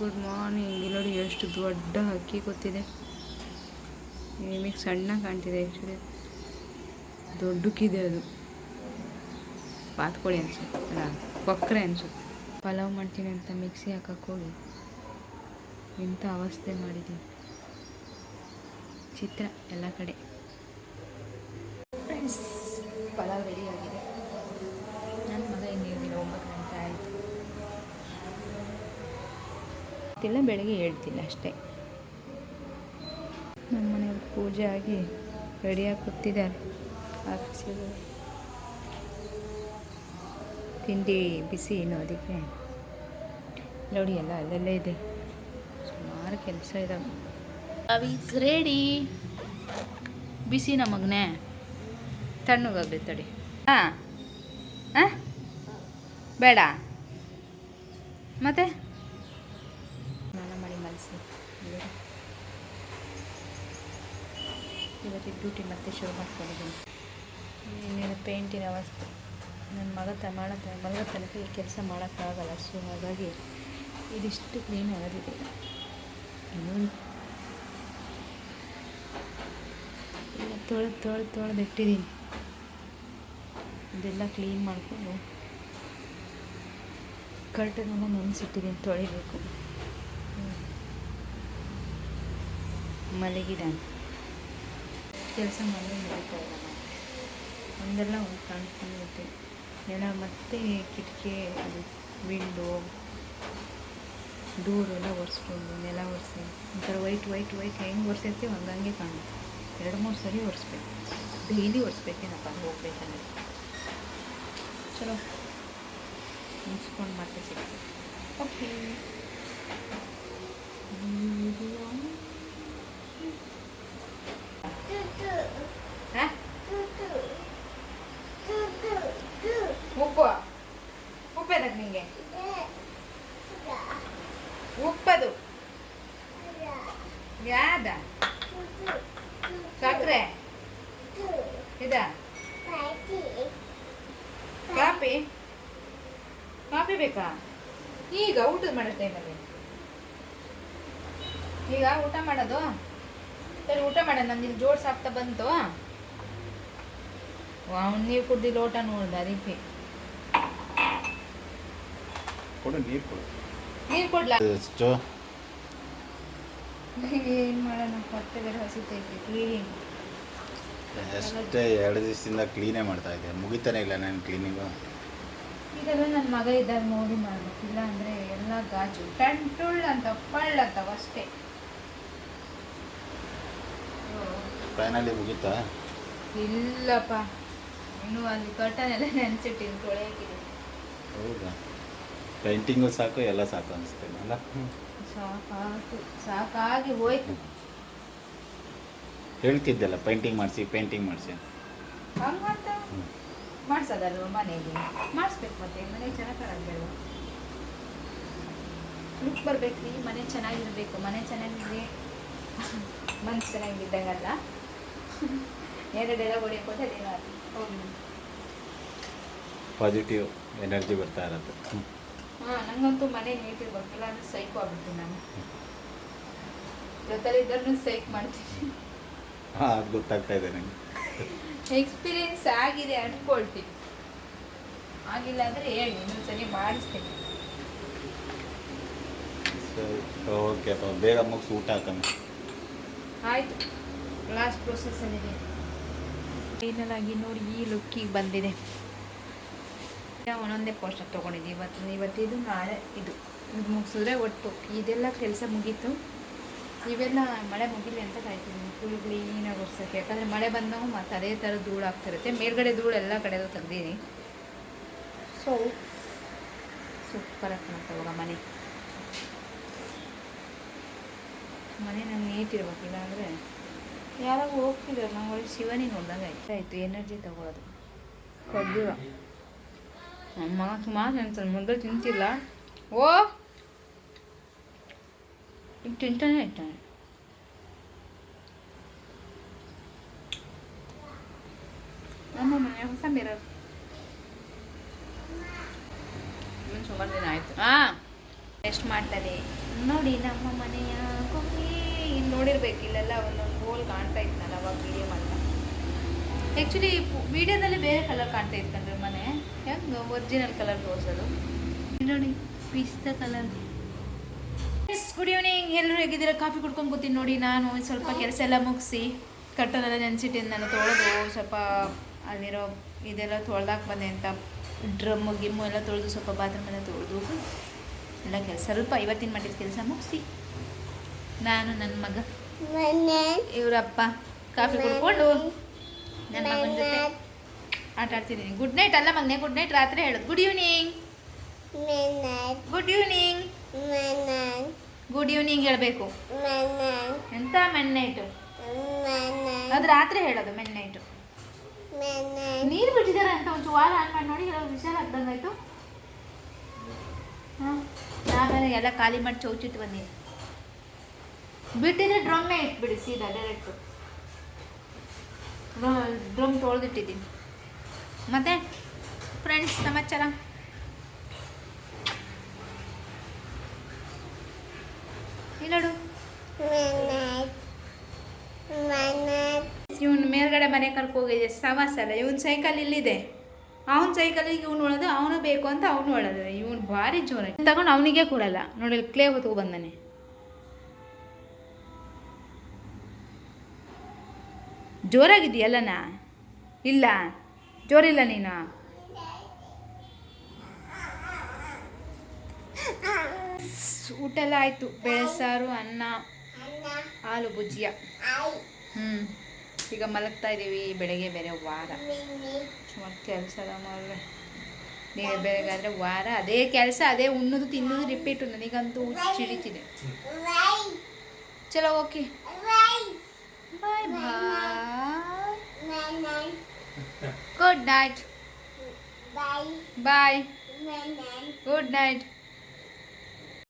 Good morning. ನೋಡಿ ಎಷ್ಟು ದೊಡ್ಡ ಹಕ್ಕಿ ಗೊತ್ತಿದೆ. ನಿಮಗೆ ಸಣ್ಣ ಕಾಣ್ತಿದೆ ಆ್ಯಕ್ಚುಲಿ ದೊಡ್ಡಕ್ಕಿದೆ ಅದು. ಬಾತ್ಕೋಳಿ ಅನ್ಸುತ್ತೆ. ಅಲ್ಲ ಕೊಕ್ಕರೆ ಅನ್ಸುತ್ತೆ. ಪಲಾವ್ ಮಾಡ್ತೀನಿ ಅಂತ ಮಿಕ್ಸಿ ಹಾಕಕ್ಕೆ ಹೋಗಿ. ಅವಸ್ಥೆ ಮಾಡಿದ್ದೀನಿ. ಚಿತ್ರ ಎಲ್ಲ ಕಡೆ. ಫ್ರೆಂಡ್ಸ್ ಪಲಾವ್ ರೆಡಿ ಆಗಿದೆ. ಇಲ್ಲ ಬೆಳಗ್ಗೆ ಹೇಳ್ತಿಲ್ಲ ಅಷ್ಟೇ. ನಮ್ಮ ಮನೆಯವ್ರು ಪೂಜೆ ಆಗಿ ರೆಡಿಯಾಗಿ ಕೂತಿದ್ದಾರೆ. ತಿಂಡಿ ಬಿಸಿ ಏನು ಅದಕ್ಕೆ. ನೋಡಿ, ಎಲ್ಲ ಅಲ್ಲೆಲ್ಲೇ ಇದೆ. ಸುಮಾರು ಕೆಲಸ ಇದಾವೆ. ಅವಿಸ್ ರೆಡಿ ಬಿಸಿ ನಮಗ್ನೆ ತಣ್ಣಗಾಗ್ಲಿ ತಡಿ. ಹಾಂ? ಹಾಂ? ಬೇಡ. ಮತ್ತೆ? ಇವತ್ತಿಗೆ ಡ್ಯೂಟಿ ಮತ್ತೆ ಶುರು ಮಾಡ್ಕೊಂಡಿದ್ದೀನಿ. ಇನ್ನೇನು ಪೇಂಟಿನ ಅವಸ್ಥೆ ನನ್ನ ಮಗ ತ ಮಾಡೋ ಮಲಗೋ ತನಕ ಈ ಕೆಲಸ ಮಾಡೋಕ್ಕಾಗಲ್ಲ. ಸೊ ಹಾಗಾಗಿ ಇದಿಷ್ಟು ಕ್ಲೀನ್ ಆಗೋದಿದೆ. ಇನ್ನೂ ಇಲ್ಲ ತೊಳೆದು ತೊಳೆದು ತೊಳೆದು ಇಟ್ಟಿದ್ದೀನಿ. ಇದೆಲ್ಲ ಕ್ಲೀನ್ ಮಾಡಿಕೊಂಡು ಕರ್ಟನೆಲ್ಲ ನೆನೆಸಿಟ್ಟಿದ್ದೀನಿ ತೊಳಿಬೇಕು. ಮಲಗಿದ್ದಾನೆ ಕೆಲಸ ಮಾಡಿ ನಾನು ಒಂದೆಲ್ಲ ಒಂದು ಕಾಣ್ತಾನೆ ನೆಲ ಮತ್ತೆ ಕಿಟಕಿ ಅದು ವಿಂಡೋ ಡೋರ್ ಎಲ್ಲ ಒರೆಸ್ಕೊಂಡು ನೆಲ ಒರೆಸಿ. ಒಂಥರ ವೈಟ್ ವೈಟ್ ವೈಟ್ ಹೆಂಗೆ ಒರೆಸಿರ್ತೀವಿ ಹಂಗಂಗೆ ಕಾಣುತ್ತೆ ಎರಡು ಮೂರು ಸರಿ ಒರೆಸ್ಬೇಕು. ಡೈಲಿ ಒರೆಸ್ಬೇಕೇನಪ್ಪ ಹೋಗ್ಬೇಕಂದ್ರೆ. ಚಲೋ. ಮುಗಿಸ್ಕೊಂಡು ಮತ್ತೆ ಸಿಗ್ತೀವಿ ಓಕೆ ಯಾದ? ಸಕ್ಕರೆ ಇದ? ಕಾಫಿ. ಕಾಫಿ ಬೇಕಾ? ಈಗ ಊಟದ ಮಾಡೋ ಟೈಮಲ್ಲಿ. ಈಗ ಊಟ ಮಾಡೋದು? ಸರಿ ಊಟ ಮಾಡೋಣ. ನಂದು ಇಲ್ಲಿ ಜೋಡ್ಸ್ ಆಗ್ತಾ ಬಂತು. ಅವ್ನು ನೀರು ಕುಡ್ದಿಲ್ಲ ಲೋಟ ನೋಡ್ದ ಅದಕ್ಕೆ. ಕೊಡು ನೀರು ಕೊಡು. ನೀರು ಕೊಡ್ಲಾ? ಏನು ಮಾಡೋಣ? ಹೊಟ್ಟೆ ಬೇರೆ ಹಸಿತೈತಿ ಕ್ಲೀನಿಂಗ್. ಅಷ್ಟೇ ಎರಡು ದಿವಸದಿಂದ ಕ್ಲೀನೇ ಮಾಡ್ತಾ ಇದ್ದೆ. ಮುಗಿತಾನೆ ಇಲ್ಲ ನಾನು ಕ್ಲೀನಿಂಗು ಇದೆಲ್ಲ ನನ್ನ ಮಗ ಇದ್ದಾಗ ನೋಡಿ ಮಾಡ್ಬೇಕು. ಇಲ್ಲ ಅಂದರೆ ಎಲ್ಲ ಗಾಜು. ಟಂಟುಳ್ ಅಂತ ಪಳ್ಳ ಅಂತ ಅಷ್ಟೇ. ಫೈನಲಿ ಮುಗೀತಾ? ಇಲ್ಲಪ್ಪ. ಇನ್ನು ಅಲ್ಲಿ ಕರ್ಟನ್ ಎಲ್ಲ ನೆನ್ಸಿಟ್ಟಿನಿ ತೊಳೆಯಾಕಿದೆ ಹೌದಾ? ಪೇಂಟಿಂಗು ಸಾಕು ಎಲ್ಲ ಸಾಕು ಅನಿಸ್ತೇನೆ ಅಲ್ಲ ಸಾಕಾಯ್ತು ಸಾಕಾಗಿ ಹೋಯ್ತು. ಹೇಳ್ತಿದ್ದಲ್ಲ ಪೇಂಟಿಂಗ್ ಮಾಡಿಸಿ ಪೇಂಟಿಂಗ್ ಮಾಡಿಸಿ ಹಂಗೆ ಅಂತ ಮಾಡ್ಸೋದಲ್ವ ಮನೆಗೆ? ಮಾಡಿಸ್ಬೇಕು ಮತ್ತೆ ಮನೆ ಚೆನ್ನಾಗಿ ಕಾಣಬೇಡ ಲುಕ್ ಬರ್ಬೇಕ್ರಿ ಮನೆ ಚೆನ್ನಾಗಿರ್ಬೇಕು ಮನೆ ಚೆನ್ನಾಗಿದ್ರೆ ಮನ್ಸು ಚೆನ್ನಾಗಿದ್ದಂಗಲ್ಲ. ಎರಡೆಲ್ಲ ಹೊಡಿಯೋಕೋದ್ರೆ ಅದೇನೋ ಅದು ಹೋಗಿ ಪಾಸಿಟಿವ್ ಎನರ್ಜಿ ಬರ್ತಾ ಇರತ್ತೆ. ಹಾಂ ನಂಗಂತೂ ಮನೆ ನೀಟ್ ಬರ್ತಿಲ್ಲ ಅಂದ್ರೆ ಸೈಕ್ ಆಗ್ಬಿಡ್ತೀನಿ ನಾನು. ಜೊತೆಲಿ ಇದ್ರೂ ಸೈಕ್ ಮಾಡ್ತೀನಿ. ಹಾಂ ಅದು ಗೊತ್ತಾಗ್ತಾ ಇದೆ ನನಗೆ ಎಕ್ಸ್ಪೀರಿಯನ್ಸ್ ಆಗಿದೆ ಅಂದ್ಕೊಳ್ತೀನಿ ಆಗಿಲ್ಲ ಅಂದರೆ ಹೇಳಿ ಇನ್ನೊಂದ್ಸರಿ ಮಾಡಿಸ್ತೀನಿ. ಸರಿ ಓಕೆ ಬೇಗ ಮುಗಿಸಿ ಊಟ ಹಾಕಮ್ಮ ಆಯಿತು. ಲಾಸ್ಟ್ ಪ್ರೊಸೆಸ್ಸಲ್ಲಿದೆ ಫೈನಲ್ ಆಗಿ ನೋಡಿ ಈ ಲುಕ್ಕಿಗೆ ಬಂದಿದೆ. ಒಂದೊಂದೇ ಪೋಸ್ಟರ್ ತೊಗೊಂಡಿದ್ದೀವಿ ಇವತ್ತು ಇವತ್ತಿದು ನಾಳೆ ಇದು. ಇದು ಮುಗಿಸಿದ್ರೆ ಒಟ್ಟು. ಇದೆಲ್ಲ ಕೆಲಸ ಮುಗೀತು. ಇವೆಲ್ಲ ಮಳೆ ಮುಗಿಲಿ ಅಂತ ಕಾಯ್ತಿದ್ದೀನಿ. ಫುಲ್ ಕ್ಲೀನಾಗಿ ಒರ್ಸೋಕ್ಕೆ. ಯಾಕಂದರೆ ಮಳೆ ಬಂದಾಗ ಮತ್ತು ಅದೇ ಥರ ಧೂಳು ಆಗ್ತಿರುತ್ತೆ. ಮೇಲ್ಗಡೆ ಧೂಳು ಎಲ್ಲ ಕಡೆದು ತೆಗ್ದೀನಿ ಸೊ ಸೂಪರ್ ಕಾಣುತ್ತೆ ಮನೆ. ಮನೆ ನಂಗೆ ನೀಟ್ ಅಂದರೆ ಯಾರಾಗ ಹೋಗ್ತಿದ್ರು. ನಾವು ಒಳ್ಳೆ ಶಿವನಿಗೆ ನೋಡ್ದಂಗೆ ಆಯ್ತು. ಆಯಿತು ಎನರ್ಜಿ ತಗೊಳ್ಳೋದು ಖರ್ಜೂರ ನಮ್ಮ ಮಗ ಸುಮಾರು ಅನ್ಸಲ್ಲ ಮೊದಲು ತಿಂತಿಲ್ಲ. ಓ! ತಿಂತಾನೆ ಇರ್ತಾನೆ. ನಮ್ಮ ಮನೆ ಹೊಸ ಮಿರರ್ ಸುಮಾರು ದಿನ ಆಯಿತು. ಹಾಂ ಟೆಸ್ಟ್ ಮಾಡ್ತಾರೆ ನೋಡಿ ನಮ್ಮ ಮನೆಯ ಕೊಕ್ಕಿ ಇಲ್ಲಿ ನೋಡಿರ್ಬೇಕು, ಇಲ್ಲೆಲ್ಲ ಒಂದೊಂದು ಗೋಲ್ ಕಾಣ್ತಾ ಇತ್ತು ಅವಾಗ ವಿಡಿಯೋ ಮಾಡ್ತಾ. ಆ್ಯಕ್ಚುಲಿ ವಿಡಿಯೋದಲ್ಲಿ ಬೇರೆ ಕಲರ್ ಕಾಣ್ತಾ ಇತ್ತು ಮನೆ. ಹೆಂಗೆ ಒರಿಜಿನಲ್ ಕಲರ್ ತೋರಿಸೋದು ನೋಡಿ ಪಿಸ್ತಾ ಕಲರ್ ಗುಡ್ ಈವ್ನಿಂಗ್ ಎಲ್ಲರೂ ಹೇಗಿದ್ದೀರಾ? ಕಾಫಿ ಕುಡ್ಕೊಂಡು ಕೂತೀನಿ ನೋಡಿ ನಾನು. ಸ್ವಲ್ಪ ಕೆಲಸ ಎಲ್ಲ ಮುಗಿಸಿ ಕಟ್ಟೋದೆಲ್ಲ ನೆನೆಸಿಟ್ಟಿದ್ದು ನಾನು ತೊಳೆದು ಸ್ವಲ್ಪ ಅಲ್ಲಿರೋ ಇದೆಲ್ಲ ತೊಳ್ದಾಕ್ ಬಂದೆ ಅಂತ. ಡ್ರಮ್ಮು ಗಿಮ್ಮು ಎಲ್ಲ ತೊಳೆದು ಸ್ವಲ್ಪ ಬಾತ್ರೂಮ್ ಎಲ್ಲ ತೊಳೆದು ಎಲ್ಲ ಕೆಲಸ ಸ್ವಲ್ಪ ಇವತ್ತಿನ ಮಟ್ಟಿದ ಕೆಲಸ ಮುಗಿಸಿ. ನಾನು ನನ್ನ ಮಗ. ಇವರಪ್ಪ. ಕಾಫಿ ಕುಡ್ಕೊಂಡು ನನ್ನ ಮಗನ ಜೊತೆ. ಆಟ ಆಡ್ತಿದ್ದೀನಿ ಗುಡ್ ನೈಟ್ ಅಲ್ಲ ಮಗನೆ ಗುಡ್ ನೈಟ್ ರಾತ್ರಿ ಹೇಳೋದು. Good evening good evening good evening ಹೇಳಬೇಕು. ಎಂತ ಮೆನ್ ನೈಟು ಅದು ರಾತ್ರಿ ಹೇಳೋದು ಮೆನ್ ನೈಟು ನೀರು ಬಿಟ್ಟಿದ್ದಾರೆ ಅಂತ ಒಂದು ವಾರ ಆನ್ ಮಾಡಿ ನೋಡಿ ವಿಷಯ ಆಗ್ದಂಗಾಯ್ತು ಹಾಂ ಆಮೇಲೆ ಎಲ್ಲ ಖಾಲಿ ಮಾಡಿ ಚೌಚಿಟ್ಟು ಬನ್ನಿ. ಬಿಟ್ಟಿದ್ರೆ ಡ್ರಮ್ಮೇ ಇಟ್ಬಿಡಿ ಸೀದಾ ಡೈರೆಕ್ಟು ಡ್ರಮ್ ತೊಳೆದಿಟ್ಟಿದ್ದೀನಿ. ಮತ್ತೆ ಫ್ರೆಂಡ್ಸ್ ಸಮಾಚಾರ? ಇಲ್ಲಡು. ಇವನು ಮೇಲ್ಗಡೆ ಮನೆ ಕರ್ಕೊ ಹೋಗಿದೆ ಸವಾಸ ಅಲ್ಲ. ಇವನ್ ಸೈಕಲ್ ಇಲ್ಲಿದೆ. ಅವನ ಸೈಕಲಿಗೆ ಇವನು ಒಳದು, ಅವನು ಬೇಕು ಅಂತ ಅವನು ಒಳದು. ಇವನ್ ಭಾರಿ ಜೋರ. ತಗೊಂಡು ಅವನಿಗೆ ಕೊಡಲ್ಲ. ನೋಡಿ ಕ್ಲೇ ಹೊತ್ಕೊ ಬಂದಾನೆ. ಜೋರಾಗಿದೆಯಲ್ಲನಾ ಇಲ್ಲ. ಜೋರಿಲ್ಲ ನೀನು? ಊಟ ಎಲ್ಲ ಆಯಿತು. ಬೇಳೆ ಸಾರು, ಅನ್ನ, ಹಾಲು ಭುಜಿಯ. ಹ್ಞೂ ಈಗ ಮಲಗ್ತಾ ಇದ್ದೀವಿ ಬೆಳಗ್ಗೆ ಬೇರೆ ವಾರ. ಮತ್ತು ಮಾಡ್ರೆ ನೀವು ಬೆಳಗಾದ್ರೆ ವಾರ. ಅದೇ ಕೆಲಸ, ಅದೇ ಉಣ್ಣೋದು, ತಿನ್ನೋದು, ರಿಪೀಟು. ನನಗಂತೂ ಚಿಡಿತಿದೆ. ಚಲೋ, okay. Bye bye. Good night bye good night